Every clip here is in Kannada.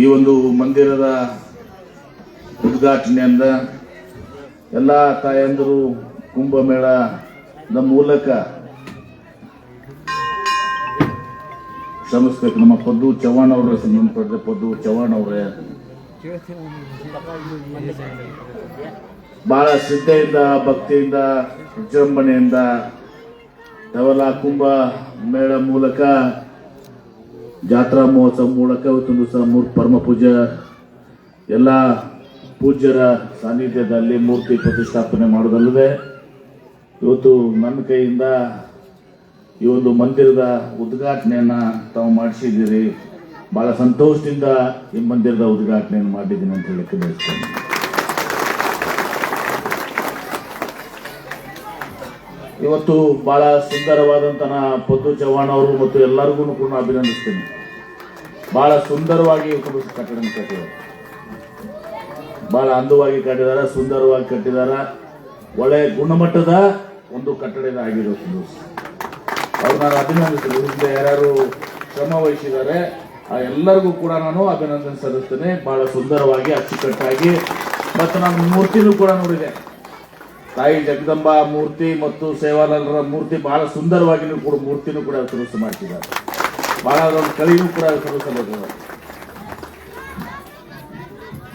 ಈ ಒಂದು ಮಂದಿರದ ಉದ್ಘಾಟನೆಯಿಂದ ಎಲ್ಲ ತಾಯಂದರು ಕುಂಭಮೇಳದ ಮೂಲಕ ಶ್ರಮಿಸ್ಬೇಕು. ನಮ್ಮ ಪದ್ದು ಚವ್ಹಾಣ್ ಅವರ ಸಂಬಂಧಪಟ್ಟ ಪದ್ದು ಚವ್ಹಾಣ್ ಅವರೇ ಬಹಳ ಶ್ರದ್ಧೆಯಿಂದ, ಭಕ್ತಿಯಿಂದ, ವಿಜೃಂಭಣೆಯಿಂದ ತಾವೆಲ್ಲ ಕುಂಭ ಮೇಳ ಮೂಲಕ, ಜಾತ್ರಾ ಮಹೋತ್ಸವ ಮೂಲಕ ಇವತ್ತೊಂದು ಸಹ ಮೂರ್ ಪರಮ ಪೂಜ ಎಲ್ಲ ಪೂಜ್ಯರ ಸಾನ್ನಿಧ್ಯದಲ್ಲಿ ಮೂರ್ತಿ ಪ್ರತಿಷ್ಠಾಪನೆ ಮಾಡೋದಲ್ಲದೆ ಇವತ್ತು ನನ್ನ ಕೈಯಿಂದ ಈ ಒಂದು ಮಂದಿರದ ಉದ್ಘಾಟನೆಯನ್ನು ತಾವು ಮಾಡಿಸಿದ್ದೀರಿ. ಭಾಳ ಸಂತೋಷದಿಂದ ಈ ಮಂದಿರದ ಉದ್ಘಾಟನೆಯನ್ನು ಮಾಡಿದ್ದೀನಿ ಅಂತ ಹೇಳಕ್ಕೆ ಬಯಸ್ತೇನೆ ಇವತ್ತು ಬಹಳ ಸುಂದರವಾದಂತಹ ಪದ್ದು ಚವ್ಹಾಣ್ ಅವರು ಮತ್ತು ಎಲ್ಲರಿಗೂ ಕೂಡ ಅಭಿನಂದಿಸ್ತೇನೆ. ಬಹಳ ಸುಂದರವಾಗಿ ಕಟ್ಟಡ ಕಟ್ಟಿದ್ದಾರೆ ಬಹಳ ಅಂದವಾಗಿ ಕಟ್ಟಿದ್ದಾರೆ, ಸುಂದರವಾಗಿ ಕಟ್ಟಿದ್ದಾರೆ. ಒಳ್ಳೆ ಗುಣಮಟ್ಟದ ಒಂದು ಕಟ್ಟಡ ಆಗಿರೋದು ಅವ್ರು ನಾನು ಅಭಿನಂದಿಸ್ತೇನೆ. ಹಿಂದೆ ಯಾರ್ಯಾರು ಶ್ರಮ ವಹಿಸಿದ್ದಾರೆ, ಆ ಎಲ್ಲರಿಗೂ ಕೂಡ ನಾನು ಅಭಿನಂದನೆ ಸಲ್ಲಿಸ್ತೇನೆ. ಬಹಳ ಸುಂದರವಾಗಿ, ಅಚ್ಚುಕಟ್ಟಾಗಿ. ಮತ್ತು ನಾನು ಮೂರ್ತಿನೂ ಕೂಡ ನೋಡಿದೆ. ತಾಯಿ ಜಗದಂಬಾ ಮೂರ್ತಿ ಮತ್ತು ಸೇವಾಲಾಲರ ಮೂರ್ತಿ ಬಹಳ ಸುಂದರವಾಗಿ ಕೂಡ ಮೂರ್ತಿನೂ ಕೂಡ ಸರಸ್ಸು ಮಾಡ್ತಿದ್ದಾರೆ ಬಹಳ ಅದೊಂದು ಕಲೆಯೂ ಕೂಡ ಸರಸಬಹುದು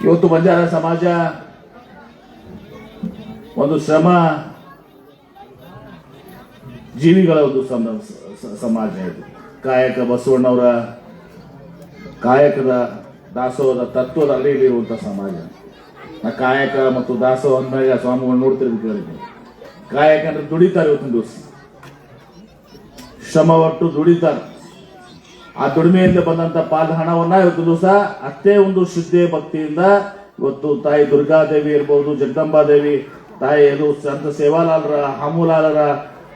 ಇವತ್ತು ಬಂಜಾರ ಸಮಾಜ ಒಂದು ಶ್ರಮ ಜೀವಿಗಳ ಒಂದು ಸಮ- ಸಮಾಜ ಇದು. ಕಾಯಕ ಬಸವಣ್ಣವರ, ಕಾಯಕದ ದಾಸೋಹದ ತತ್ವದ ಅಡಿಯಲ್ಲಿರುವಂಥ ಸಮಾಜ. ಕಾಯಕ ಮತ್ತು ದಾಸೋಹ ಅಂದಾಗ ಸ್ವಾಮಿಗಳು ನೋಡ್ತಿರ್ಬೇಕು ಕಾಯಕ ಅಂದ್ರೆ ದುಡಿತಾರೆ ಇವತ್ತಿನ ದಿವಸ. ಶ್ರಮ ಒಟ್ಟು ದುಡಿತಾರೆ. ಆ ದುಡಿಮೆಯಿಂದ ಬಂದಂತ ಪಾದ ಹಣವನ್ನ ಇವತ್ತು ದಿವಸ ಅತ್ತೇ ಒಂದು ಶುದ್ಧಿ ಭಕ್ತಿಯಿಂದ ಇವತ್ತು ತಾಯಿ ದುರ್ಗಾದೇವಿ ಇರ್ಬೋದು, ಜಗದಂಬಾದೇವಿ, ತಾಯಿ ಅದು ಸಂತ ಸೇವಾಲಾಲರ, ಹಾಮುಲಾಲರ,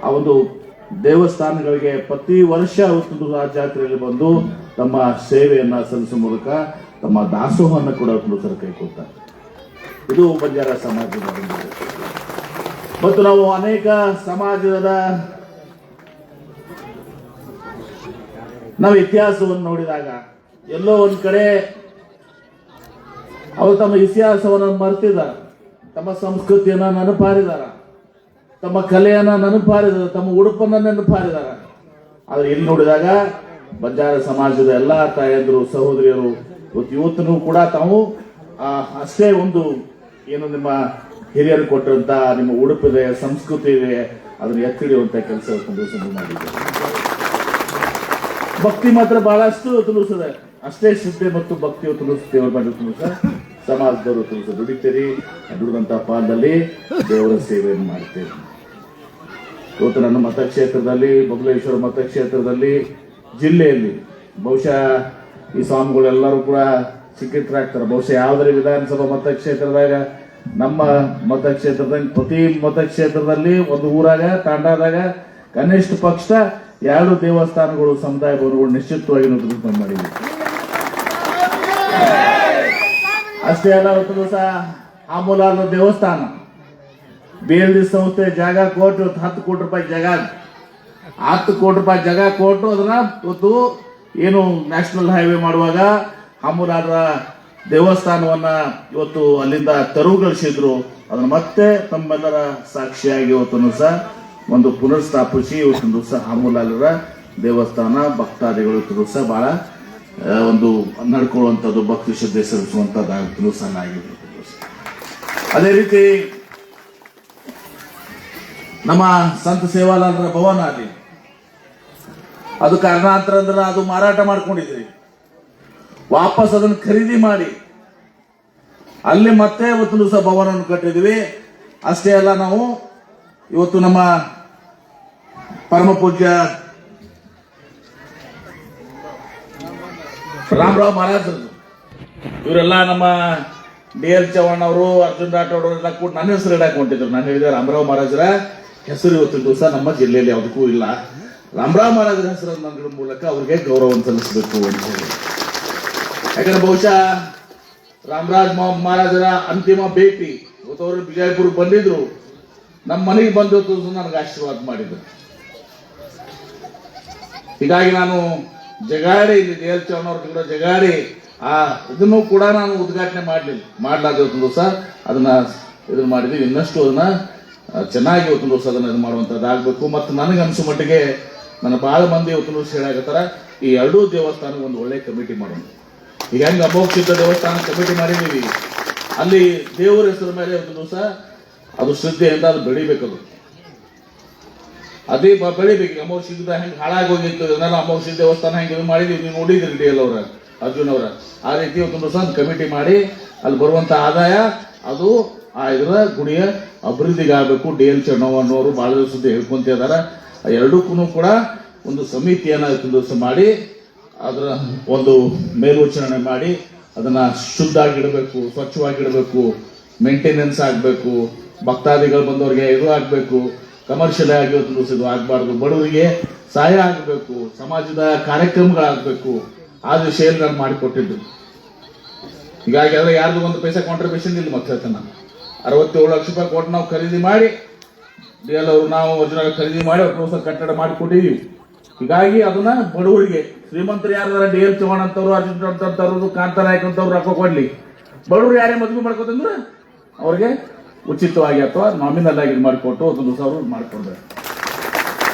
ಆ ಒಂದು ದೇವಸ್ಥಾನಗಳಿಗೆ ಪ್ರತಿ ವರ್ಷ ಇವತ್ತು ಆ ಜಾತ್ರೆಯಲ್ಲಿ ಬಂದು ತಮ್ಮ ಸೇವೆಯನ್ನ ಸಲ್ಲಿಸುವ ಮೂಲಕ ತಮ್ಮ ದಾಸೋಹವನ್ನು ಕೂಡ ಕೈ ಕೈಕೊಳ್ತಾರೆ ಇದು ಬಂಜಾರ ಸಮಾಜದ ಮತ್ತು ನಾವು ಅನೇಕ ಸಮಾಜದ ನಾವು ಇತಿಹಾಸವನ್ನು ನೋಡಿದಾಗ ಎಲ್ಲೋ ಒಂದು ಕಡೆ ಅವರು ತಮ್ಮ ಇತಿಹಾಸವನ್ನು ಮರೆತಿದ್ದಾರೆ. ತಮ್ಮ ಸಂಸ್ಕೃತಿಯನ್ನ ನೆನಪಾರಿದಾರ ತಮ್ಮ ಕಲೆಯನ್ನ ನೆನಪಾರಿದ್ದಾರೆ. ತಮ್ಮ ಉಡುಪನ್ನ ನೆನಪಾರಿದ್ದಾರೆ. ಆದರೆ ಇಲ್ಲಿ ನೋಡಿದಾಗ ಬಂಜಾರ ಸಮಾಜದ ಎಲ್ಲಾ ತಾಯಂದರು, ಸಹೋದರಿಯರು ಇವತ್ತೂ ಕೂಡ ತಾವು ಅಷ್ಟೇ ಒಂದು ಏನು ನಿಮ್ಮ ಹಿರಿಯರು ಕೊಟ್ಟಂತ ನಿಮ್ಮ ಉಡುಪಿದೆ, ಸಂಸ್ಕೃತಿ ಇದೆ, ಅದನ್ನ ಎತ್ತಿಡಿಯುವಂತ ಕೆಲಸ ಇವತ್ತು ಮಾಡಿದೆ ಭಕ್ತಿ ಮಾತ್ರ ಬಹಳಷ್ಟು ತುಳುಸದೆ. ಅಷ್ಟೇ ಶ್ರದ್ಧೆ ಮತ್ತು ಭಕ್ತಿಯು ತುಳುಸ್ತೇವೆ ಮಾಡಿ ಸಮಾಜದವರು ತುಂಬ ದುಡಿತೀರಿ. ದುಡಿದಂತ ಪಾಲದಲ್ಲಿ ದೇವರ ಸೇವೆಯನ್ನು ಮಾಡ್ತೇವೆ ಇವತ್ತು ನನ್ನ ಮತಕ್ಷೇತ್ರದಲ್ಲಿ, ಬಬಲೇಶ್ವರ ಮತಕ್ಷೇತ್ರದಲ್ಲಿ, ಜಿಲ್ಲೆಯಲ್ಲಿ ಬಹುಶಃ ಈ ಸ್ವಾಮಿಗಳೆಲ್ಲರೂ ಕೂಡ ಸಿಕ್ಕಿತ್ರಾಗ್ತಾರೆ ಬಹುಶಃ ಯಾವುದೇ ವಿಧಾನಸಭಾ ಮತಕ್ಷೇತ್ರದಾಗ ನಮ್ಮ ಮತಕ್ಷೇತ್ರದಲ್ಲಿ, ಪ್ರತಿ ಮತಕ್ಷೇತ್ರದಲ್ಲಿ, ಒಂದು ಊರಾಗ, ತಾಂಡಾದಾಗ, ಕನಿಷ್ಠ ಪಕ್ಷ ಎರಡು ದೇವಸ್ಥಾನಗಳು ಸಮುದಾಯ ಭವನಗಳು ನಿಶ್ಚಿತವಾಗಿ ನಿರ್ಮಾಣ ಮಾಡಿದ್ವಿ ಅಷ್ಟೇ ಅಲ್ಲ ಇವತ್ತು ದಿವಸ ಆಮೂಲಾದ ದೇವಸ್ಥಾನ. ಬೇಲ್ದಿ ಸಂಸ್ಥೆ ಜಾಗ ಕೊಟ್ಟು ಇವತ್ತು ಹತ್ತು ಕೋಟಿ ರೂಪಾಯಿ ಜಾಗ. ಹತ್ತು ಕೋಟಿ ರೂಪಾಯಿ ಜಾಗ ಕೊಟ್ಟು ಅದನ್ನ ಇವತ್ತು ಏನು ನ್ಯಾಷನಲ್ ಹೈವೇ ಮಾಡುವಾಗ ಹಮ್ಮುಲಾದ ದೇವಸ್ಥಾನವನ್ನ ಇವತ್ತು ಅಲ್ಲಿಂದ ತೆರವುಗೊಳಿಸಿದ್ರು. ಅದನ್ನ ಮತ್ತೆ ತಮ್ಮೆಲ್ಲರ ಸಾಕ್ಷಿಯಾಗಿ ಇವತ್ತನ್ನು ಸಹ ಒಂದು ಪುನರ್ಸ್ಥಾಪಿಸಿ ಇವತ್ತೊಂದು ದಿವಸ ಹಾಮೂಲಾಲರ ದೇವಸ್ಥಾನ, ಭಕ್ತಾದಿಗಳು ಇವತ್ತು ಸಹ ಬಹಳ ಒಂದು ನಡ್ಕೊಳ್ಳುವಂಥದ್ದು ಭಕ್ತಿ ಶ್ರದ್ಧೆ ಸಲ್ಲಿಸುವಂಥದ್ದಾಗುತ್ತಲೂ ಸಹ ಆಗಿದೆ ಅದೇ ರೀತಿ ನಮ್ಮ ಸಂತ ಸೇವಾಲಾಲರ ಭವನ ಅಲ್ಲಿ ಅದು ಕಾರಣಾಂತರ ಅದು ಮಾರಾಟ ಮಾಡ್ಕೊಂಡಿದ್ರಿ. ವಾಪಸ್ ಅದನ್ನು ಖರೀದಿ ಮಾಡಿ. ಅಲ್ಲಿ ಮತ್ತೆ ಇವತ್ತು ಸಹ ಭವನವನ್ನು ಕಟ್ಟಿದ್ವಿ. ಅಷ್ಟೇ ಅಲ್ಲ ನಾವು ಇವತ್ತು ನಮ್ಮ ಪರಮ ಪೂಜ್ಯ ರಾಮರಾವ್ ಮಹಾರಾಜರು. ಇವರೆಲ್ಲ ನಮ್ಮ ಡಿ ಎಲ್ ಚವ್ಹಾಣ್ ಅವರು, ಅರ್ಜುನ್ ರಾಠೋಡ್ ಅವರೆಲ್ಲ ಕೂಡ ನನ್ನ ಹೆಸರು ಇಡಕ್ ಹೊಂಟಿದ್ರು. ನಾನು ಹೇಳಿದೆ ರಾಮರಾವ್ ಮಹಾರಾಜರ ಹೆಸರು ಇವತ್ತಿನ ದಿವಸ ನಮ್ಮ ಜಿಲ್ಲೆಯಲ್ಲಿ ಯಾವುದಕ್ಕೂ ಇಲ್ಲ. ರಾಮರಾವ್ ಮಹಾರಾಜರ ಹೆಸರನ್ನು ನನ್ನ ಮೂಲಕ ಅವ್ರಿಗೆ ಗೌರವ ಸಲ್ಲಿಸಬೇಕು ಅಂತ ಹೇಳಿ. ಯಾಕಂದ್ರೆ ಬಹುಶಃ ರಾಮರಾಜ್ ಮಹಾರಾಜರ ಅಂತಿಮ ಭೇಟಿ ಇವತ್ತು ಅವರು ಬಿಜಾಪುರ ಬಂದಿದ್ರು. ನಮ್ಮ ಮನೆಗೆ ಬಂದದ್ದು ನನಗೆ ಆಶೀರ್ವಾದ ಮಾಡಿದ್ರು. ಹೀಗಾಗಿ ನಾನು ಜಗಾಡಿ, ಇಲ್ಲಿ ಡಿ ಎಲ್ ಅವ್ರ ಕೂಡ ಜಗಾಡಿ, ಆ ಇದನ್ನು ಕೂಡ ನಾನು ಉದ್ಘಾಟನೆ ಮಾಡಲಿಲ್ಲ. ಮಾಡಲಾದ ಇವತ್ತು ದಿವಸ ಅದನ್ನ ಇದನ್ನ ಮಾಡಿದ್ವಿ. ಇನ್ನಷ್ಟು ಅದನ್ನ ಚೆನ್ನಾಗಿ ಇವತ್ತು ದಿವಸ ಅದನ್ನ ಇದು ಮಾಡುವಂಥದ್ದಾಗಬೇಕು ಮತ್ತು ನನಗೆ ಅನಿಸೋ ಮಟ್ಟಿಗೆ ನನ್ನ ಭಾಳ ಮಂದಿ ಇವತ್ತು ದಿವಸ ಹೇಳಾಕತ್ತಾರ ಈ ಎರಡೂ ದೇವಸ್ಥಾನಕ್ಕೆ ಒಂದು ಒಳ್ಳೆ ಕಮಿಟಿ ಮಾಡೋಣ. ಈಗ ಹೆಂಗೆ ಅಮೋಕ್ಷಿತ ದೇವಸ್ಥಾನ ಕಮಿಟಿ ಮಾಡಿದೀವಿ ಅಲ್ಲಿ ದೇವರ ಹೆಸರು ಮೇಲೆ ಒಂದು ದಿವಸ ಅದು ಶ್ರದ್ಧೆಯಿಂದ ಅದು ಬೆಳಿಬೇಕದು ಅದೇ. ಬೆಳಿಬೇಕು. ಅಮೋಕ್ಷಿತ ಹೆಂಗೆ ಹೆಂಗ್ ಹಾಳಾಗಿ ಹೋಗಿತ್ತು ಇದನ್ನೆಲ್ಲ ಅಮೋಕ್ಷ ದೇವಸ್ಥಾನ ಹೆಂಗೆ ಇದು ಮಾಡಿದೀವಿ ನೀವು ನೋಡಿದ್ರಿ ಡಿ ಎಲ್ ಅವರ, ಅರ್ಜುನ್ ಅವರ. ಆ ರೀತಿ ಒಂದು ದಿವಸ ಕಮಿಟಿ ಮಾಡಿ ಅಲ್ಲಿ ಬರುವಂತ ಆದಾಯ ಅದು ಆ ಇದರ ಗುಡಿಯ ಅಭಿವೃದ್ಧಿಗೆ ಆಗಬೇಕು ಡಿ ಎಲ್ ಚನ್ನವ್ ಅನ್ನೋರು ಬಹಳ ದಿವಸದ ಹೇಳ್ಕೊಂತ ಇದ್ದಾರೆ ಎರಡಕ್ಕೂ ಕೂಡ ಒಂದು ಸಮಿತಿಯನ್ನು ಒಂದು ದಿವಸ ಮಾಡಿ ಅದರ ಒಂದು ಮೇಲ್ವಿಚಾರಣೆ ಮಾಡಿ ಅದನ್ನ ಶುದ್ಧ ಆಗಿಡಬೇಕು ಸ್ವಚ್ಛವಾಗಿಡಬೇಕು ಮೇಂಟೆನೆನ್ಸ್ ಆಗಬೇಕು, ಭಕ್ತಾದಿಗಳು ಬಂದವರಿಗೆ ಇದು ಆಗಬೇಕು ಕಮರ್ಷಿಯಲ್ ಆಗಿ ಒಂದು ಇದು ಆಗಬಾರ್ದು. ಬಡವರಿಗೆ ಸಹಾಯ ಆಗಬೇಕು, ಸಮಾಜದ ಕಾರ್ಯಕ್ರಮಗಳಾಗಬೇಕು ಆ ದಿಶೆಯಲ್ಲಿ ನಾನು ಮಾಡಿಕೊಟ್ಟಿದ್ದು. ಹೀಗಾಗಿ ಅದ್ರ ಯಾರ್ದು ಒಂದು ಪೈಸೆ ಕಾಂಟ್ರಿಬ್ಯೂಷನ್ ಇಲ್ಲ ನಾನು ಅರವತ್ತೇಳು ಲಕ್ಷ ರೂಪಾಯಿ ಕೊಟ್ಟು ನಾವು ಖರೀದಿ ಮಾಡಿ, ಡಿ ಎಲ್ ನಾವು ಒರಿಜಿನಲ್ ಖರೀದಿ ಮಾಡಿ, ಅವ್ರ ಕಟ್ಟಡ ಮಾಡಿಕೊಟ್ಟಿದ್ದೀವಿ ಹೀಗಾಗಿ ಅದನ್ನ ಬಡವರಿಗೆ, ಶ್ರೀಮಂತರು ಯಾರು ಡಿ ಎಲ್ ಚೌಹಾಣ್ ಅಂತವ್ರು, ಅರ್ಜುನ್ ಅಂತವ್ರು ಕಾಂತ ನಾಯಕ್ ಅಂತವ್ರು ರೊಕ್ಕ ಕೊಡ್ಲಿ. ಬಡವರು ಯಾರೇ ಮದುವೆ ಮಾಡ್ಕೋತಂದ್ರೆ ಅವ್ರಿಗೆ ಉಚಿತವಾಗಿ ಅಥವಾ ನಾಮಿನಲ್ ಆಗಿ ಮಾಡಿಕೊಟ್ಟು ಅದನ್ನು ಸಹ ಅವರು ಮಾಡಿಕೊಡ್ಬೇಕು.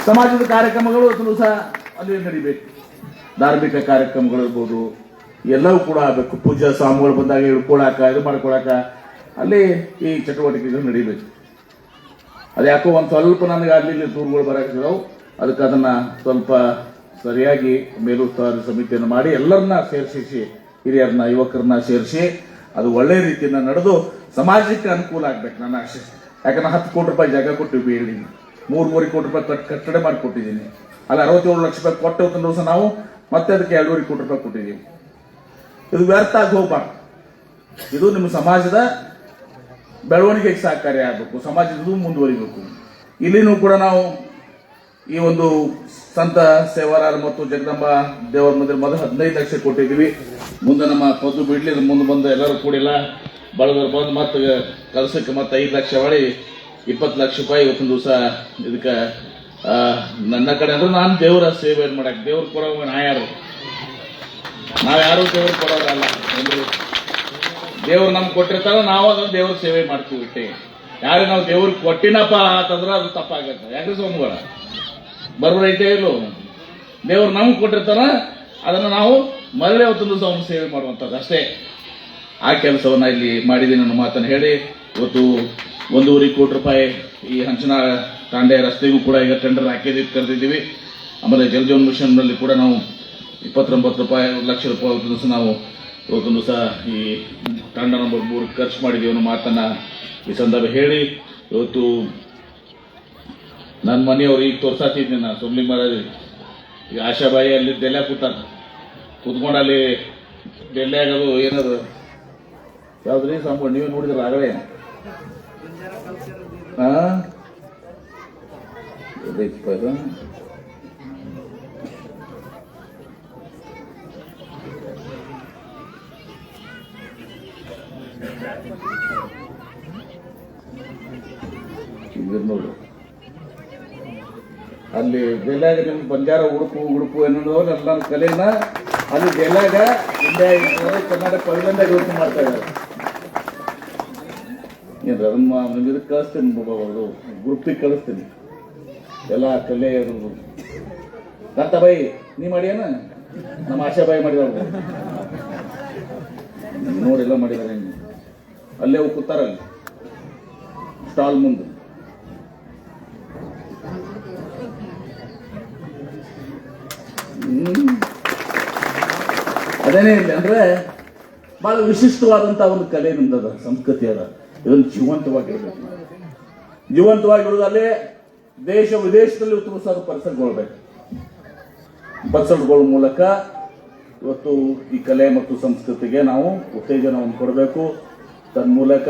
ಸಮಾಜದ ಕಾರ್ಯಕ್ರಮಗಳು ಅದನ್ನು ಸಹ ಅಲ್ಲಿ ನಡಿಬೇಕು. ಧಾರ್ಮಿಕ ಕಾರ್ಯಕ್ರಮಗಳು ಇರ್ಬೋದು, ಎಲ್ಲವೂ ಕೂಡ ಆಗಬೇಕು. ಪೂಜಾ ಸ್ವಾಮಿಗಳು ಬಂದಾಗ ಇಳ್ಕೊಳಕ ಇದು ಮಾಡ್ಕೊಳಕ ಅಲ್ಲಿ ಈ ಚಟುವಟಿಕೆಗಳು ನಡಿಬೇಕು. ಅದ್ಯಾಕೋ ಒಂದು ಸ್ವಲ್ಪ ನನಗೆ ಅಲ್ಲಿ ದೂರುಗಳು ಬರಾಕಿದಾವು ಅದಕ್ಕೆ ಅದನ್ನು ಸ್ವಲ್ಪ ಸರಿಯಾಗಿ ಮೇಲುಸ್ತುವಾರಿ ಸಮಿತಿಯನ್ನು ಮಾಡಿ ಎಲ್ಲರನ್ನ ಸೇರಿಸಿ ಹಿರಿಯರನ್ನ, ಯುವಕರನ್ನ ಸೇರಿಸಿ ಅದು ಒಳ್ಳೆ ರೀತಿಯಿಂದ ನಡೆದು ಸಮಾಜಕ್ಕೆ ಅನುಕೂಲ ಆಗ್ಬೇಕು ನನ್ನ ಆಶೆ. ಯಾಕಂದ್ರೆ ಹತ್ತು ಕೋಟಿ ರೂಪಾಯಿ ಜಾಗ ಕೊಟ್ಟಿವಿ ಬಿಲ್ಡಿಂಗ್ ಮೂರು ಮೂರು ಕೋಟಿ ರೂಪಾಯಿ ಕಟ್, ಕಟ್ಟಡ ಮಾಡಿಕೊಟ್ಟಿದ್ದೀನಿ ಅಲ್ಲಿ ಅರವತ್ತೇಳು ಲಕ್ಷ ರೂಪಾಯಿ ಕೊಟ್ಟು ದಿವಸ ನಾವು ಮತ್ತೆ ಅದಕ್ಕೆ ಎರಡೂವರೆ ಕೋಟಿ ರೂಪಾಯಿ ಕೊಟ್ಟಿದ್ದೀವಿ. ಇದು ವ್ಯರ್ಥ ಆಗಿ ಇದು ನಿಮ್ಮ ಸಮಾಜದ ಬೆಳವಣಿಗೆಗೆ ಸಹಕಾರಿ ಆಗಬೇಕು. ಸಮಾಜದ್ದು ಮುಂದುವರಿಬೇಕು. ಇಲ್ಲಿನೂ ಕೂಡ ನಾವು ಈ ಒಂದು ಸಂತ ಸೇವಾರ ಮತ್ತು ಜಗದಂಬ ದೇವರ ಮಂದಿರ ಮೊದಲು ಹದಿನೈದು ಲಕ್ಷ ಕೊಟ್ಟಿದ್ದೀವಿ. ಮುಂದೆ ನಮ್ಮ ಪದ್ದು ಬಿಡ್ಲಿ ಮುಂದೆ ಬಂದು ಎಲ್ಲರೂ ಕೂಡಿಲ್ಲ. ಬಳಗರು ಬಂದು ಮತ್ತೆ ಕೆಲಸಕ್ಕೆ ಮತ್ತೆ ಐದು ಲಕ್ಷ ಮಾಡಿ, ಇಪ್ಪತ್ತು ಲಕ್ಷ ರೂಪಾಯಿ ಇವತ್ತಿನ ದಿವಸ ಇದಕ್ಕೆ ನನ್ನ ಕಡೆ ಅಂದ್ರೆ ನಾನು ದೇವರ ಸೇವೆ ಮಾಡಕ್ಕೆ? ದೇವ್ರ ಕೊಡೋ ನಾ ಯಾರು? ನಾವು ಯಾರು ದೇವ್ರ ಕೊಡೋರಲ್ಲ ದೇವ್ರು ನಮ್ಗೆ ಕೊಟ್ಟಿರ್ತಾರ ನಾವು ಅದನ್ನು ದೇವ್ರ ಸೇವೆ ಮಾಡ್ತೀವಿ ಯಾರು ನಾವು ದೇವ್ರಿಗೆ ಕೊಟ್ಟಿನಪ್ಪ ಅಂತಂದ್ರೆ ಅದು ತಪ್ಪಾಗತ್ತೆ. ಯಾಕೆ ಸ್ವಾಮಿಗಳ? ಬರೋರೈತೆ ಇಲ್ಲೋ. ದೇವರು ನಮ್ಗೆ ಕೊಟ್ಟಿರ್ತಾರ ಅದನ್ನು ನಾವು ಮರಳಿ ಅವತ್ತೊಂದು ದಿವಸ ಅವ್ನ ಸೇವೆ ಮಾಡುವಂಥದ್ದು ಅಷ್ಟೇ. ಆ ಕೆಲಸವನ್ನು ಇಲ್ಲಿ ಮಾಡಿದ್ದೀನಿ ಅನ್ನೋ ಮಾತನ್ನು ಹೇಳಿ, ಇವತ್ತು ಒಂದೂವರೆ ಕೋಟಿ ರೂಪಾಯಿ ಈ ಹಂಚನ ತಾಂಡೆ ರಸ್ತೆಗೂ ಕೂಡ ಈಗ ಟೆಂಡರ್ ಹಾಕಿದ್ದೀವಿ ಕರೆದಿದ್ದೀವಿ. ಆಮೇಲೆ ಜಲಜೀವನ್ ಮಿಷನ್ನಲ್ಲಿ ಕೂಡ ನಾವು ಇಪ್ಪತ್ತೊಂಬತ್ತು ರೂಪಾಯಿ ಲಕ್ಷ ರೂಪಾಯಿ ಇವತ್ತು ದಿವಸ ನಾವು ಇವತ್ತೊಂದು ದಿವಸ ಈ ತಾಂಡ ನಂಬರ್ ಮೂರು ಖರ್ಚು ಮಾಡಿದ್ದೀವಿ ಅನ್ನೋ ಮಾತನ್ನು ಈ ಸಂದರ್ಭ ಹೇಳಿ, ಇವತ್ತು ನನ್ನ ಮನೆಯವ್ರು ಈಗ ತೋರ್ಸಾತಿದ್ದೀನಿ ನಾನು ಸುಮ್ಲಿ ಮಹಾರಾಜ್ ಈಗ ಆಶಾಬಾಯಿ ಅಲ್ಲಿ ಡೆಲ್ಲೆ ಕೂತಾರ ಕೂತ್ಕೊಂಡು ಅಲ್ಲಿ ಡೆಲ್ಲೆಯಾಗ ಆಗೋದು ಏನದು? ಯಾವ್ದ್ರಿ ಸಾಂಬ ನೀವೇ ನೋಡಿದ್ರ ಆಗಲೇ? ಹಾಂ ಇದು? ಅಲ್ಲಿ ಜೈಲಾಗ ನಿಮ್ಗೆ ಬಂಜಾರ ಉಡುಪು ಉಡುಪು ಅನ್ನೋದು ನನ್ನ ಕಲೆನ ಅಲ್ಲಿ ಜೈಲಾಗ ಇಂಡಿಯಾ ಕರ್ನಾಟಕ ಐಲ್ಯಾಂಡಾಗ ಯೋಚನೆ ಮಾಡ್ತಾ ಇದ್ದಾರೆ. ಏನ್ರಿ ಅದನ್ನ ಇದಕ್ಕೆ ಕಳಿಸ್ತೀನಿ ಗ್ರೂಪಿಗೆ ಕಳಿಸ್ತೀನಿ. ಎಲ್ಲ ಕಲೆ ಇರೋದು. ದತ್ತ ಬಾಯಿ ನೀ ಮಾಡ್ಯಾನ ನಮ್ಮ ಆಶಾ ಬಾಯಿ ಮಾಡಿದವ್ರು ನೋಡಿ ಎಲ್ಲ ಮಾಡಿದಾರೆ. ಅಲ್ಲೇ ಹೋಗಿ ಕೂತಾರಲ್ಲಿ. ಸ್ಟಾಲ್ ಮುಂದೆ. ಅದೇನೇ ಇಲ್ಲ ಅಂದ್ರೆ ಬಹಳ ವಿಶಿಷ್ಟವಾದಂತ ಒಂದು ಕಲೆ ನಿಮ್ದದ, ಸಂಸ್ಕೃತಿ ಅದ. ಇದನ್ನು ಜೀವಂತವಾಗಿರ್ಬೇಕು. ಜೀವಂತವಾಗಿರೋದಲ್ಲೇ ದೇಶ ವಿದೇಶದಲ್ಲಿ ಉತ್ತಮಿಸೋದು ಪರಿಸರಗೊಳ್ಬೇಕು ಪರಿಸರಗಳ ಮೂಲಕ ಇವತ್ತು ಈ ಕಲೆ ಮತ್ತು ಸಂಸ್ಕೃತಿಗೆ ನಾವು ಉತ್ತೇಜನವನ್ನು ಕೊಡಬೇಕು. ತನ್ಮೂಲಕ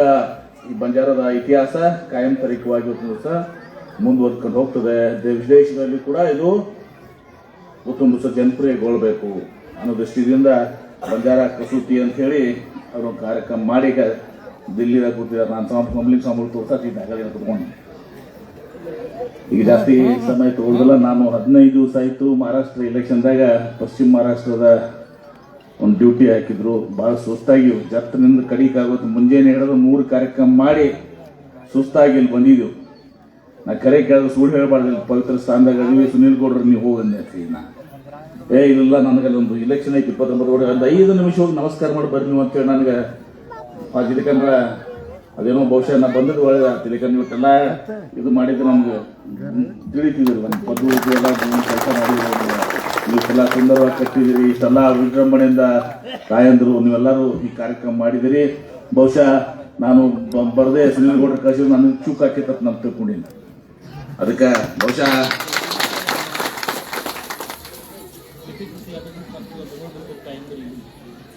ಈ ಬಂಜಾರದ ಇತಿಹಾಸ ಕಾಯಂತರಿಕವಾಗಿ ಸಹ ಮುಂದುವರ್ಕೊಂಡು ಹೋಗ್ತದೆ. ವಿದೇಶದಲ್ಲಿ ಕೂಡ ಇದು ದಿವಸ ಜನಪ್ರಿಯಗೊಳ್ಬೇಕು ಅನ್ನೋ ದೃಷ್ಟಿಯಿಂದ ಬಂಜಾರ ಕಸೂತಿ ಅಂತ ಹೇಳಿ ಅವರು ಕಾರ್ಯಕ್ರಮ ಮಾಡಿ ದಿಲ್ಲಿದಾಗ ಕೂತಿದ್ದಾರೆ. ನಾನು ಸಾಂಬ್ ಕಂಬ್ಲಿಂಗ್ ಸ್ವಾಮಿ ತೋರ್ಸಾತಿದ್ದೆ ಆಗಲೇ ಕುತ್ಕೊಂಡು. ಈಗ ಜಾಸ್ತಿ ಸಮಯ ತಗೊಳ್ದಲ್ಲ. ನಾನು ಹದಿನೈದು ದಿವಸ ಆಯಿತು ಮಹಾರಾಷ್ಟ್ರ ಎಲೆಕ್ಷನ್ದಾಗ ಪಶ್ಚಿಮ ಮಹಾರಾಷ್ಟ್ರದ ಒಂದು ಡ್ಯೂಟಿ ಹಾಕಿದ್ರು. ಭಾಳ ಸುಸ್ತಾಗಿ ಜತ್ತಿನಿಂದ ಕಡಿಗೆ ಆಗೋದು ಮುಂಜಾನೆ ಹಿಡಿದು ಮೂರು ಕಾರ್ಯಕ್ರಮ ಮಾಡಿ ಸುಸ್ತಾಗಿ ಇಲ್ಲಿ ಬಂದಿದ್ದೆವು ನಾ ಕರೆ ಕೇಳಿದ್ರೆ ಸುಳ್ಳು ಹೇಳಬಾರ್ದು. ಪವಿತ್ರ ಸ್ಥಾನದಾಗ ಸುನೀಲ್ ಗೌಡ್ರು, ನೀವು ಹೋಗಂದೆ ನಾ. ಏ, ಇಲ್ಲ ನನಗೆ ಒಂದು ಇಲೆಕ್ಷನ್ ಐತಿ, ಇಪ್ಪತ್ತೊಂಬತ್ತು ಕೋಟಿ ಒಂದು ಐದು ನಿಮಿಷ ಹೋಗಿ ನಮಸ್ಕಾರ ಮಾಡಿ ಬರ್ರಿ ನೀವು ಅಂತೇಳಿ ನನಗೆ. ತಿಳ್ಕಂದ್ರ ಅದೇನೋ ಬಹುಶಃ ನಾ ಬಂದದ್ದು ಒಳ್ಳೆದ ತಿಳ್ಕಂಡ್ ಇವತ್ತೆಲ್ಲ ಇದು ಮಾಡಿದ್ರೆ ನಮ್ಗೆ ತಿಳಿತಿದ್ರು ನಮ್ಮ ಪದ್ಧತಿ ಎಲ್ಲ ಕೆಲಸ ಮಾಡಿದ್ರು ಇಷ್ಟೆಲ್ಲ ಸುಂದರವಾಗಿ ಕಟ್ಟಿದಿರಿ ಇಷ್ಟೆಲ್ಲ ವಿಜೃಂಭಣೆಯಿಂದ ತಾಯಂದ್ರು ನೀವೆಲ್ಲರೂ ಈ ಕಾರ್ಯಕ್ರಮ ಮಾಡಿದಿರಿ ಬಹುಶಃ ನಾನು ಬರದೆ ಸುನೀಲ್ ಗೌಡ್ರ ಕಳಿಸಿದ್ರು, ನನಗೆ ಚೂಕ್ ಹಾಕಿತ್ತ ನಾನು ತಿಳ್ಕೊಂಡಿಲ್ಲ. ಅದಕ್ಕೆ ಬಹುಶಃ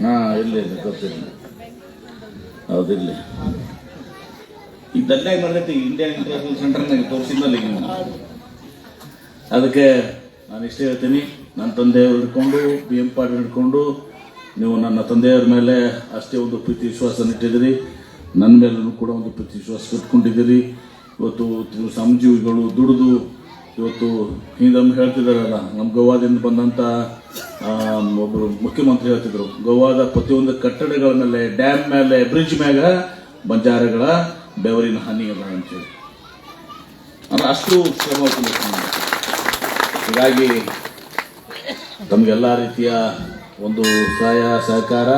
ಹಾ ಇಲ್ಲ ಇಲ್ಲ ಗೊತ್ತಿಲ್ಲ ಹೌದಿಲ್ಲ ಈಗ ದಂಡ್ಯಾಗ ಬರ್ತೈತಿ ಇಂಡಿಯನ್ ಇಂಟರ್ನ್ಯಾಷನಲ್ ಸೆಂಟರ್ನಾಗ ತೋರಿಸಿದ್ನಲ್ಲ ಈಗ ಅದಕ್ಕೆ ನಾನು ಇಷ್ಟೇ ಹೇಳ್ತೀನಿ. ನನ್ನ ತಂದೆಯವರು ಹಿಡ್ಕೊಂಡು ಬಿ ಎಂ ಪಾಟೀಲ್ ಹಿಡ್ಕೊಂಡು, ನೀವು ನನ್ನ ತಂದೆಯವ್ರ ಮೇಲೆ ಅಷ್ಟೇ ಒಂದು ಪ್ರೀತಿ ವಿಶ್ವಾಸ ಇಟ್ಟಿದ್ದೀರಿ. ನನ್ನ ಮೇಲೂ ಕೂಡ ಒಂದು ಪ್ರೀತಿ ವಿಶ್ವಾಸ ಇಟ್ಕೊಂಡಿದ್ದೀರಿ. ಇವತ್ತು ಸಂಜೀವಿಗಳು ದುಡಿದು ಇವತ್ತು ಹಿಂದೊಮ್ಮೆ ಹೇಳ್ತಿದ್ದಾರಲ್ಲ ನಮ್ಮ ಗೋವಾದಿಂದ ಬಂದಂಥ ಒಬ್ಬರು ಮುಖ್ಯಮಂತ್ರಿ ಹೇಳ್ತಿದ್ರು, ಗೋವಾದ ಪ್ರತಿಯೊಂದು ಕಟ್ಟಡಗಳ ಮೇಲೆ, ಡ್ಯಾಮ್ ಮೇಲೆ, ಬ್ರಿಡ್ಜ್ ಮ್ಯಾಗ ಬಂಜಾರಗಳ ಬೆವರಿನ ಹಾನಿ ಅದ ಅಂತೇಳಿ ಅಂದ್ರೆ ಅಷ್ಟು ಶ್ರಮ. ಹೀಗಾಗಿ ತಮಗೆಲ್ಲ ರೀತಿಯ ಒಂದು ಸಹಾಯ, ಸಹಕಾರ,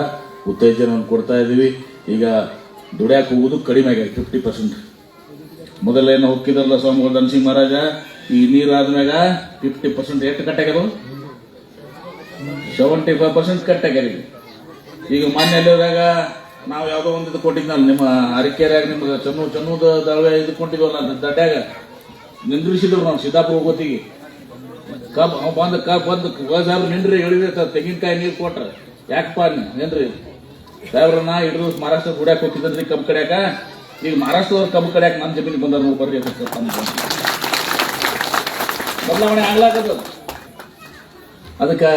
ಉತ್ತೇಜನವನ್ನು ಕೊಡ್ತಾ ಇದ್ದೀವಿ ಈಗ ದುಡ್ಯಾಕೆ ಹೋಗೋದು ಕಡಿಮೆ ಆಗಿದೆ ಫಿಫ್ಟಿ ಪರ್ಸೆಂಟ್ ಮೊದಲೇನು ಹೋಗಿದ್ರಲ್ಲ ಸ್ವಾಮಿಗಳು ಧನಸಿಂಗ್ ಮಹಾರಾಜ? ಈ ನೀರು ಆದ್ಮ್ಯಾಗ ಫಿಫ್ಟಿ ಪರ್ಸೆಂಟ್ ಎಷ್ಟು ಕಟ್ಟಾಗ್ಯದು? ಸೆವೆಂಟಿ ಫೈವ್ ಪರ್ಸೆಂಟ್ ಕಟ್ ಈಗ ಈಗ ಮೊನ್ನೆ ಅಲ್ಲಿದಾಗ ನಾವು ಯಾವುದೋ ಒಂದು ಇದು ಕೊಟ್ಟಿದ್ನಲ್ಲ, ನಿಮ್ಮ ಅರಿಕೆರೆಯಾಗ ನಿಮ್ಗೆ ಚನ್ನು ಚನ್ನೂದ ದಳವೆ ಇದು ಕೊಟ್ಟಿದ್ವಲ್ಲ ದಡ್ಡಾಗ ನಿಂದ್ರಿಸಿದ್ರು ನಾವು ಸಿದ್ದಾಪುರ ಹೋಗೋತಿಗೆ ಕಬ್ ಅವ್ ಬಂದ ಕಬ್ ಬಂದು ಸಾಹೇಬ್ರು ನಿಂಡ್ರಿ ಹೇಳಿದ್ರೆ ತೆಂಗಿನಕಾಯಿ ನೀರು ಕೊಟ್ರ. ಯಾಕಪ್ಪ ಏನ್ರಿ? ಸಾಹೇಬ್ರ, ನಾ ಹಿಡಿದು ಮಹಾರಾಷ್ಟ್ರ ಗುಡ್ಯಾಕ ಹೋಗಿದ್ರಿ ಕಬ್ಬು ಕಡ್ಯಾಕ. ಈಗ ಮಹಾರಾಷ್ಟ್ರದವ್ರು ಕಬ್ಬು ಕಡ್ಯಾಕ ನನ್ನ ಜಮೀನಿಗೆ ಸರ್ ತಮ್ಮ ಬದಲಾವಣೆ ಆಗ್ಲಾಕದ ಅದಕ್ಕೆ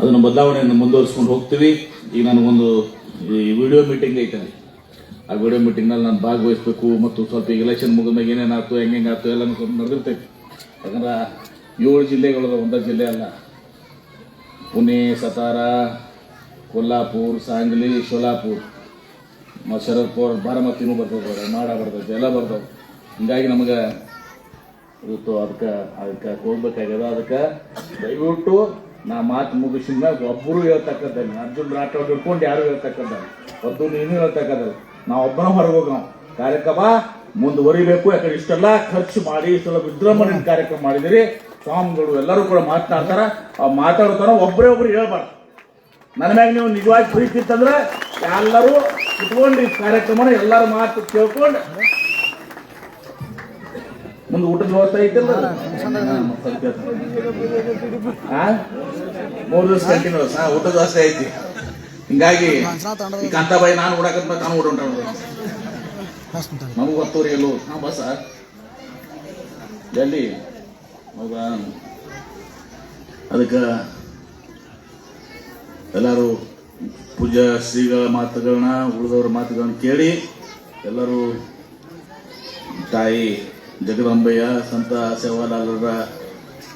ಅದನ್ನು ಬದಲಾವಣೆಯನ್ನು ಮುಂದುವರಿಸ್ಕೊಂಡು ಹೋಗ್ತೀವಿ. ಈಗ ನನಗೊಂದು ಈ ವಿಡಿಯೋ ಮೀಟಿಂಗ್ ಐತೆ. ಆ ವಿಡಿಯೋ ಮೀಟಿಂಗ್ನಲ್ಲಿ ನಾನು ಭಾಗವಹಿಸ್ಬೇಕು ಮತ್ತು ಸ್ವಲ್ಪ ಈಗ ಎಲೆಕ್ಷನ್ ಏನೇನು ಏನೇನಾಯ್ತು ಹೆಂಗೆ ಆಯ್ತು ಎಲ್ಲ ಸ್ವಲ್ಪ ನಡೆದಿರ್ತೈತಿ. ಯಾಕಂದ್ರೆ ಏಳು ಜಿಲ್ಲೆಗಳು ಒಂದ ಜಿಲ್ಲೆ ಅಲ್ಲ. ಪುಣೆ, ಸತಾರ, ಕೊಲ್ಲಾಪುರ್, ಸಾಂಗ್ಲಿ ಶೋಲಾಪುರ್ ಮತ್ತು ಶರದ್ ಪವಾರ್ ಬಾರಾಮತಿನೂ ಬರ್ತದೆ ಮಾಡ ಬರ್ತೈತೆ ಎಲ್ಲ ಬರ್ತಾವೆ ಹಿಂಗಾಗಿ ನಮಗೆ ಇವತ್ತು ಅದಕ್ಕೆ ಅದಕ್ಕೆ ಹೋಗ್ಬೇಕಾಗ್ಯದ ಅದಕ್ಕೆ ದಯವಿಟ್ಟು ನಾ ಮಾತು ಮುಗಿಸಿದ ಮ್ಯಾಗ ಒಬ್ಬರು ಹೇಳ್ತಕ್ಕದ್ದಲ್ಲ ಅರ್ಜುನ್ ರಾಠೋಡ್ ಹಿಡ್ಕೊಂಡು ಯಾರು ಹೇಳ್ತಕ್ಕದ್ದಲ್ಲ ಒದ್ದು ನೀನು ಹೇಳ್ತಕ್ಕದ್ದಲ್ಲ ನಾವು ಒಬ್ಬನ ಹೋಗೋಣ ಕಾರ್ಯಕ್ರಮ ಮುಂದುವರಿಬೇಕು. ಯಾಕಂದ್ರೆ ಇಷ್ಟೆಲ್ಲ ಖರ್ಚು ಮಾಡಿ, ಇಷ್ಟೆಲ್ಲ ವಿಜೃಂಭಣೆ ಕಾರ್ಯಕ್ರಮ ಮಾಡಿದಿರಿ ಸ್ವಾಮಿಗಳು ಎಲ್ಲರೂ ಕೂಡ ಮಾತನಾಡ್ತಾರ. ಆ ಮಾತಾಡ್ತಾರ ಒಬ್ಬರೇ ಒಬ್ರು ಹೇಳ್ಬಾರ್ದು. ನನ್ನ ಮ್ಯಾಗ ನೀವು ನಿಜವಾಗಿ ಪ್ರೀತಿ ಇತ್ತಂದ್ರೆ ಎಲ್ಲರೂ ಇಟ್ಕೊಂಡು ಈ ಕಾರ್ಯಕ್ರಮನ ಎಲ್ಲರೂ ಮಾತು ಕೇಳ್ಕೊಂಡು ಮುಂದೆ ಊಟದ ವ್ಯವಸ್ಥೆ ಐತಿಲ್ಲ? ಮೂರು ದಿವಸ ಕಂಟಿನ್ಯೂಸ್ ಹಾ ಊಟದ ವ್ಯವಸ್ಥೆ ಐತಿ. ಹಿಂಗಾಗಿ ಕಂತ ಬಾಯಿ ನಾನು ಓಡಾಕಂತ ನಾನು ಓಡೋಣ ನಮಗೂ ಹತ್ತೂರಿ ಎಲ್ಲೋ. ಹಾ ಬಸ್ ಎಲ್ಲಿ? ಹೌದಾ ಅದಕ್ಕೆ ಎಲ್ಲರೂ ಪೂಜಾ ಶ್ರೀಗಳ ಮಾತುಗಳನ್ನ ಉಳಿದವ್ರ ಮಾತುಗಳನ್ನ ಕೇಳಿ ಎಲ್ಲರೂ ತಾಯಿ ಜಗದಂಬೆಯ ಸಂತ ಸೇವಾಲಾಲರ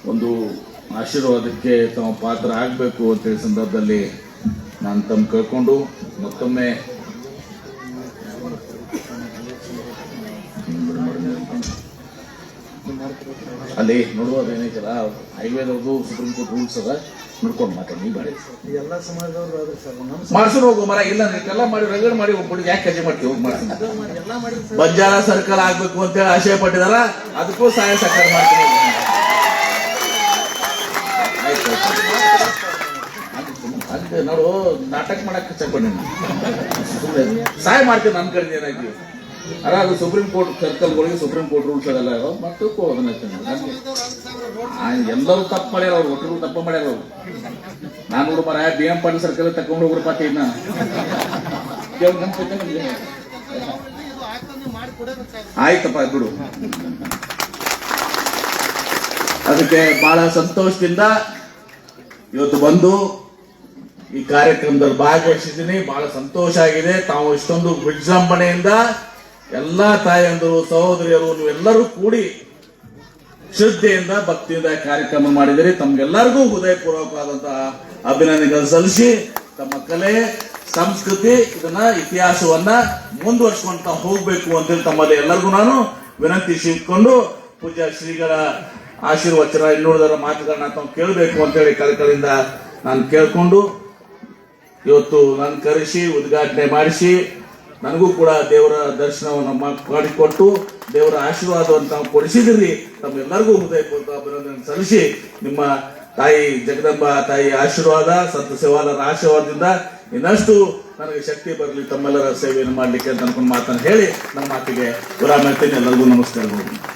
ಒಂದು ಆಶೀರ್ವಾದಕ್ಕೆ ತಮ್ಮ ಪಾತ್ರ ಆಗಬೇಕು ಅಂತೇಳಿ ಸಂದರ್ಭದಲ್ಲಿ ನಾನು ತಮ್ಮ ಕೇಳ್ಕೊಂಡು ಮತ್ತೊಮ್ಮೆ ಅಲ್ಲಿ ನೋಡುವುದು ಏನೈತಲ್ಲ ಹೈವೇದವ್ರದ್ದು ಸುಪ್ರೀಂ ಕೋರ್ಟ್ ರೂಲ್ಸ್ ಅದ. ನೋಡ್ಕೊಂಡು ಮಾತಾಡಿ ನೀವು ಮಾಡಿ ಎಲ್ಲ ಸಮಾಜದವ್ರು ಮಾಡಿಸ್ರು ಸರ್ ನಮ್ಮ ಮಾಡ್ಸೋಣ ಹೋಗು ಮರ ಇಲ್ಲ ಎಲ್ಲ ಮಾಡಿ ರಗಡ್ ಮಾಡಿ ಹೋಗ್ಬಿಡಿ. ಯಾಕೆ ಕಜೆ ಮಾಡ್ತೀವಿ ಹೋಗಿ ಮಾಡ್ತೀನಿ ಎಲ್ಲ ಮಾಡಿದ್ರು ಸರ್. ಬಂಜಾರ ಸರ್ಕಲ್ ಆಗ್ಬೇಕು ಅಂತೇಳಿ ಆಶಯ ಪಟ್ಟಿದಾರ. ಅದಕ್ಕೂ ಸಹಾಯ ಸಹಕಾರ ಮಾಡ್ತೀನಿ. ಆಯ್ತು, ಆಯ್ತು. ಅದು ನೋಡು ನಾಟಕ ಮಾಡಕ್ಕೆ ಹಚ್ಚಕೊಂಡಿ ಸಹಾಯ ಮಾಡ್ತೀನಿ ನನ್ನ ಕಡೆ ಏನಾಗಿ ಅಲ್ಲ ಅದು ಸುಪ್ರೀಂ ಕೋರ್ಟ್ ಸರ್ಕಲ್ಗಳಿಗೆ ಸುಪ್ರೀಂ ಕೋರ್ಟ್ ರೂಲ್ಸ್ ಅದೆಲ್ಲ ಇರೋ ಮತ್ತು ಅದನ್ನ. ಎಲ್ಲರೂ ತಪ್ಪು ಮಾಡ್ಯಾರ ಅವ್ರು ಒಟ್ಟರು ತಪ್ಪು ಮಾಡ್ಯಾರ ಅವ್ರು. ನಾನು ನೋಡು ಮರ ಬಿ ಎಂ ಪಾಟೀಲ್ ಸರ್ಕಲ್ ತಕೊಂಡು ಹೋಗ್ರಪ್ಪ ಇನ್ನ. ಆಯ್ತಪ್ಪ ಬಿಡು. ಅದಕ್ಕೆ ಬಹಳ ಸಂತೋಷದಿಂದ ಇವತ್ತು ಬಂದು ಈ ಕಾರ್ಯಕ್ರಮದಲ್ಲಿ ಭಾಗವಹಿಸಿದ್ದೀನಿ. ಬಹಳ ಸಂತೋಷ ಆಗಿದೆ. ತಾವು ಇಷ್ಟೊಂದು ವಿಜೃಂಭಣೆಯಿಂದ ಎಲ್ಲಾ ತಾಯಂದರು, ಸಹೋದರಿಯರು, ನೀವೆಲ್ಲರೂ ಕೂಡಿ ಶ್ರದ್ಧೆಯಿಂದ ಭಕ್ತಿಯಿಂದ ಕಾರ್ಯಕ್ರಮ ಮಾಡಿದರೆ. ತಮ್ಗೆಲ್ಲರಿಗೂ ಹೃದಯಪೂರ್ವಕವಾದಂತಹ ಅಭಿನಂದನೆಗಳನ್ನು ಸಲ್ಲಿಸಿ ತಮ್ಮ ಕಲೆ, ಸಂಸ್ಕೃತಿ, ಇದನ್ನ ಇತಿಹಾಸವನ್ನ ಮುಂದುವರ್ಸ್ಕೊಂತ ಹೋಗ್ಬೇಕು ಅಂತೇಳಿ ತಮ್ಮಲ್ಲಿ ಎಲ್ಲರಿಗೂ ನಾನು ವಿನಂತಿಸಿಕೊಂಡು ಪೂಜ್ಯ ಶ್ರೀಗಳ ಆಶೀರ್ವಚನ ಇನ್ನುಳಿದರ ಮಾತುಗಳನ್ನ ತಾವು ಕೇಳಬೇಕು ಅಂತೇಳಿ ಕಳಕಳಿಂದ ನಾನು ಕೇಳಿಕೊಂಡು ಇವತ್ತು ನಾನು ಕರೆಸಿ, ಉದ್ಘಾಟನೆ ಮಾಡಿಸಿ ನನಗೂ ಕೂಡ ದೇವರ ದರ್ಶನವನ್ನು ಮಾಡಿಕೊಟ್ಟು ದೇವರ ಆಶೀರ್ವಾದವನ್ನು ತಾವು ಕೊಡಿಸಿದಿರಿ ತಮ್ಮೆಲ್ಲರಿಗೂ ಹೃದಯಪೂರ್ವಕ ಅಭಿನಂದನೆ ಸಲ್ಲಿಸಿ ನಿಮ್ಮ ತಾಯಿ ಜಗದಂಬ ತಾಯಿ ಆಶೀರ್ವಾದ ಸಂತ ಸೇವಾಲರ ಆಶೀರ್ವಾದದಿಂದ ಇನ್ನಷ್ಟು ನನಗೆ ಶಕ್ತಿ ಬರಲಿ, ತಮ್ಮೆಲ್ಲರ ಸೇವೆಯನ್ನು ಮಾಡಲಿಕ್ಕೆ ಅಂತ ಅನ್ಕೊಂಡು ಮಾತನ್ನು ಹೇಳಿ ನಮ್ಮ ಮಾತಿಗೆ ವಿರಾಮ ಎಲ್ಲರಿಗೂ ನಮಸ್ಕಾರಗಳು